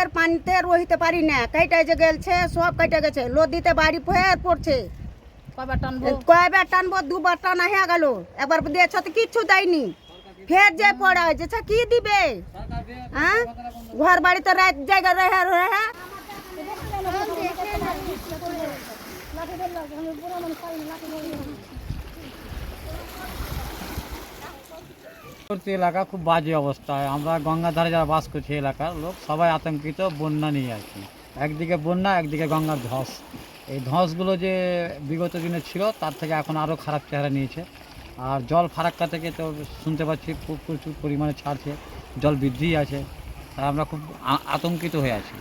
আর পানিতে রহিতে পারি না। কেটে যে গেলছে সব কেটে গেছে। লদিতে বাড়ি ফের পড়ছে। কয়বার টানবো? দুবার টানা হয়ে গেল। একবার দিয়েছ তো কিচ্ছু দেয়নি। ফের যে পড়া যেছে কি দিবে? হ্যাঁ? ঘর বাড়িতে রাত জায়গা রহে রহে পরবর্তী এলাকা খুব বাজে অবস্থায় আমরা গঙ্গার ধারে যারা বাস করছি এলাকার লোক, সবাই আতঙ্কিত, বন্যা নিয়ে আর কি। একদিকে বন্যা, একদিকে গঙ্গার ধস। এই ধসগুলো যে বিগত দিনে ছিল, তার থেকে এখন আরও খারাপ চেহারা নিয়েছে। আর জল ফারাক্কা থেকে তো শুনতে পাচ্ছি, খুব প্রচুর পরিমাণে ছাড়ছে। জল বৃদ্ধি আছে। তাই আমরা খুব আতঙ্কিত হয়ে আছি।